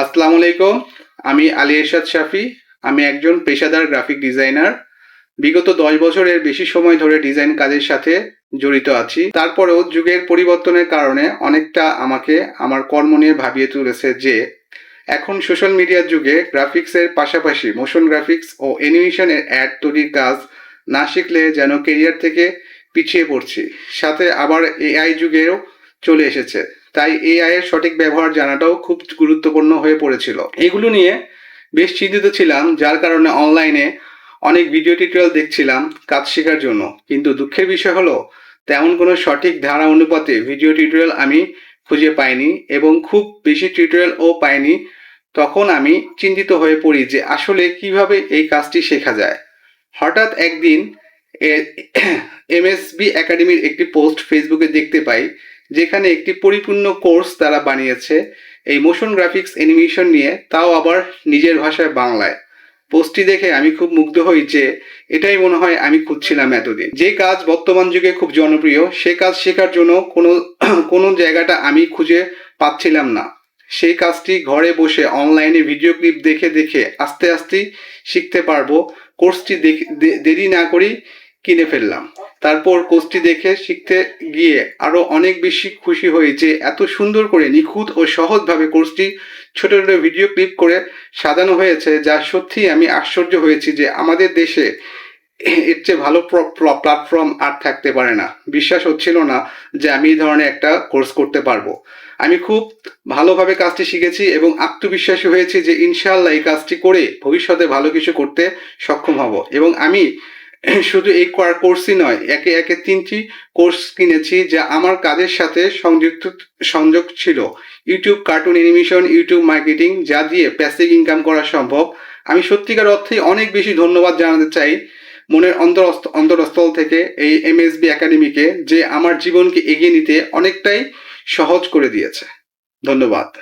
আসসালামু আলাইকুম, আমি আলী এরশাদ শাফি। আমি একজন পেশাদার গ্রাফিক ডিজাইনার। বিগত দশ বছরের বেশি সময় ধরে ডিজাইন কাজের সাথে জড়িত আছি। তারপরেও যুগের পরিবর্তনের কারণে অনেকটা আমাকে আমার কর্ম নিয়ে ভাবিয়ে তুলেছে যে, এখন সোশ্যাল মিডিয়ার যুগে গ্রাফিক্সের পাশাপাশি মোশন গ্রাফিক্স ও অ্যানিমেশনের অ্যাড তৈরির কাজ না শিখলে যেন কেরিয়ার থেকে পিছিয়ে পড়ছি। সাথে আবার এআই যুগেও চলে এসেছে। তাই এআই এর সঠিক ব্যবহার জানাটাও খুব গুরুত্বপূর্ণ হয়ে পড়েছিল। এগুলো নিয়ে বেশ চিন্তিত ছিলাম, যার কারণে অনলাইনে অনেক ভিডিও টিউটোরিয়াল দেখছিলাম কাজ শেখার জন্য। কিন্তু দুঃখের বিষয় হলো, তেমন কোনো সঠিক ধারা অনুপাতে ভিডিও টিউটোরিয়াল আমি খুঁজে পাইনি এবং খুব বেশি টিউটোরিয়ালও পাইনি। তখন আমি চিন্তিত হয়ে পড়ি যে আসলে কীভাবে এই কাজটি শেখা যায়। হঠাৎ একদিন এমএসবি একাডেমির একটি পোস্ট ফেসবুকে দেখতে পাই যেখানে একটি পরিপূর্ণ কোর্স তারা বানিয়েছে। এই মোশন গ্রাফিক্স অ্যানিমেশন নিয়ে, তাও আবার নিজের ভাষায় বাংলায়। পোস্টটি দেখে আমি খুব মুগ্ধ হই যে, এটাই মনে হয় আমি খুঁজছিলাম এতদিন। যে কাজ বর্তমান যুগে খুব জনপ্রিয়, সে কাজ শেখার জন্য কোনো কোনো জায়গাটা আমি খুঁজে পাচ্ছিলাম না। সেই কাজটি ঘরে বসে অনলাইনে ভিডিও ক্লিপ দেখে দেখে আস্তে আস্তে শিখতে পারব। কোর্সটি দেরি না করেই কিনে ফেললাম। তারপর কোর্সটি দেখে শিখতে গিয়ে আরও অনেক বেশি খুশি হই যে এত সুন্দর করে নিখুঁত ও সহজভাবে কোর্সটি ছোট ছোট ভিডিও ক্লিপ করে সাজানো হয়েছে, যা সত্যি আমি আশ্চর্য হয়েছি যে আমাদের দেশে এর চেয়ে ভালো প্ল্যাটফর্ম আর থাকতে পারে না। বিশ্বাস হচ্ছিল না যে আমি এই ধরনের একটা কোর্স করতে পারব। আমি খুব ভালোভাবে কাজটি শিখেছি এবং আত্মবিশ্বাসী হয়েছি যে ইনশাআল্লাহ এই কাজটি করে ভবিষ্যতে ভালো কিছু করতে সক্ষম হব। এবং আমি শুধু এই কোর্সই নয়, একে একে তিনটি কোর্স কিনেছি যা আমার কাজের সাথে সংযুক্ত, সংযোগ ছিল। YouTube cartoon animation YouTube marketing যা দিয়ে প্যাসিভ ইনকাম করা সম্ভব। আমি সত্যিকার অর্থেই অনেক বেশি ধন্যবাদ জানাতে চাই মনের অন্তর অন্তরস্থল থেকে এই এমএসবি একাডেমিকে যে আমার জীবনকে এগিয়ে নিতে অনেকটাই সহজ করে দিয়েছে। ধন্যবাদ।